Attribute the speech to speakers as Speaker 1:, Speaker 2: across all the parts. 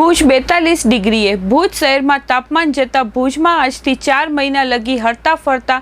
Speaker 1: ભુજ બેતાલીસ ડિગ્રીએ. ભુજ શહેરમાં તાપમાન જતાં ભુજમાં આજથી ચાર મહિના લગી હરતા ફરતા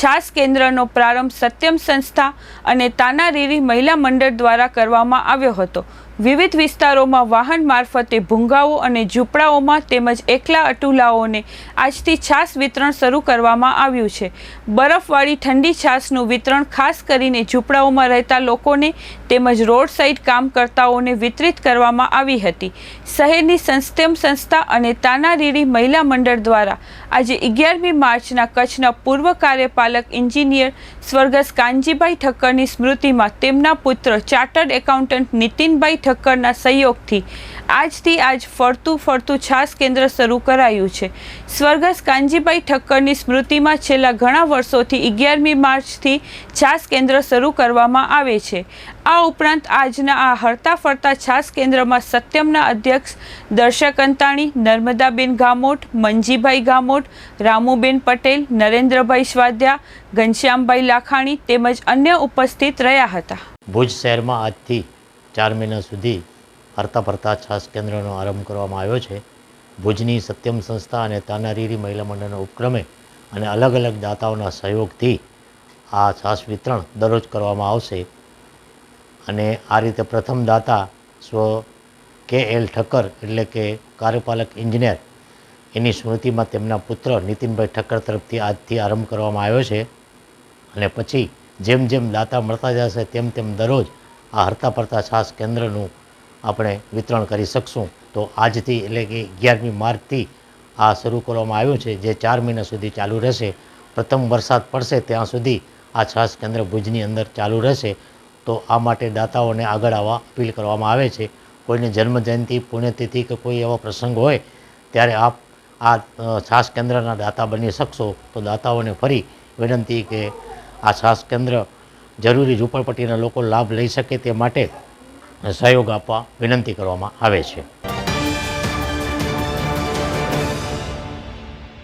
Speaker 1: છાસ કેન્દ્રનો પ્રારંભ સત્યમ સંસ્થા અને તાનારીરી મહિલા મંડળ દ્વારા કરવામાં આવ્યો હતો. વિવિધ વિસ્તારોમાં વાહન મારફતે ભૂંગાઓ અને ઝૂંપડાઓમાં તેમજ એકલા અટુલાઓને આજથી છાસ વિતરણ શરૂ કરવામાં આવ્યું છે. બરફવાળી ઠંડી છાસનું વિતરણ ખાસ કરીને ઝૂંપડાઓમાં રહેતા લોકોને તેમજ રોડ સાઇડ કામ કરતાઓને વિતરિત કરવામાં આવી હતી. શહેરની સંસ્થેમ સંસ્થા અને તાનારીરી મહિલા મંડળ દ્વારા આજે અગિયારમી માર્ચના કચ્છના પૂર્વ કાર્યપાલક એન્જિનિયર સ્વર્ગસ્થ કાનજીભાઈ ઠક્કરની સ્મૃતિમાં તેમના પુત્ર ચાર્ટર્ડ એકાઉન્ટન્ટ નીતિનભાઈ ઠક્કરના સહયોગથી આજથી આજ ફરતું ફરતું છાસ કેન્દ્ર શરૂ કરાયું છે. સ્વર્ગસ્થ કાનજીભાઈ ઠક્કરની સ્મૃતિમાં છેલ્લા ઘણા વર્ષોથી અગિયારમી માર્ચથી છાસ કેન્દ્ર શરૂ કરવામાં આવે છે. આ ઉપરાંત આજના આ હરતા ફરતા છાસ કેન્દ્રમાં સત્યમના અધ્યક્ષ દર્શક અંતાણી, નર્મદાબેન ગામોટ મંજીભાઈ ગામોટ, રામુબેન પટેલ, નરેન્દ્રભાઈ સ્વાધ્યા, ઘનશ્યામભાઈ લાખાણી તેમજ અન્ય ઉપસ્થિત રહ્યા હતા.
Speaker 2: ભુજ શહેરમાં આજથી ચાર મહિના સુધી હરતા ફરતા છાસ કેન્દ્રનો આરંભ કરવામાં આવ્યો છે. ભુજની સત્યમ સંસ્થા અને તાનારીરી મહિલા મંડળના ઉપક્રમે અને અલગ અલગ દાતાઓના સહયોગથી આ છાસ વિતરણ દરરોજ કરવામાં આવશે. અને આ રીતે પ્રથમ દાતા સ્વ કે એલ ઠક્કર એટલે કે કાર્યપાલક ઇન્જિનિયર એની સ્મૃતિમાં તેમના પુત્ર નીતિનભાઈ ઠક્કર તરફથી આજથી આરંભ કરવામાં આવ્યો છે. અને પછી જેમ જેમ દાતા મળતા જશે તેમ તેમ દરરોજ આ હરતા ફરતા છાસ કેન્દ્રનું આપણે વિતરણ કરી શકશું. તો આજથી એટલે કે અગિયારમી માર્ચથી આ શરૂ કરવામાં આવ્યું છે, જે ચાર મહિના સુધી ચાલુ રહેશે. પ્રથમ વરસાદ પડશે ત્યાં સુધી આ છાસ કેન્દ્ર ભુજની અંદર ચાલુ રહેશે. તો આ માટે દાતાઓને આગળ આવવા અપીલ કરવામાં આવે છે. કોઈને જન્મજયંતિ, પુણ્યતિથિ કે કોઈ એવો પ્રસંગ હોય ત્યારે આપ આ છાસ કેન્દ્રના દાતા બની શકશો. તો દાતાઓને ફરી વિનંતી કે આ છાસ કેન્દ્ર જરૂરી ઝૂંપડપટ્ટીના લોકો લાભ લઈ શકે તે માટે સહયોગ આપવા વિનંતી કરવામાં આવે છે.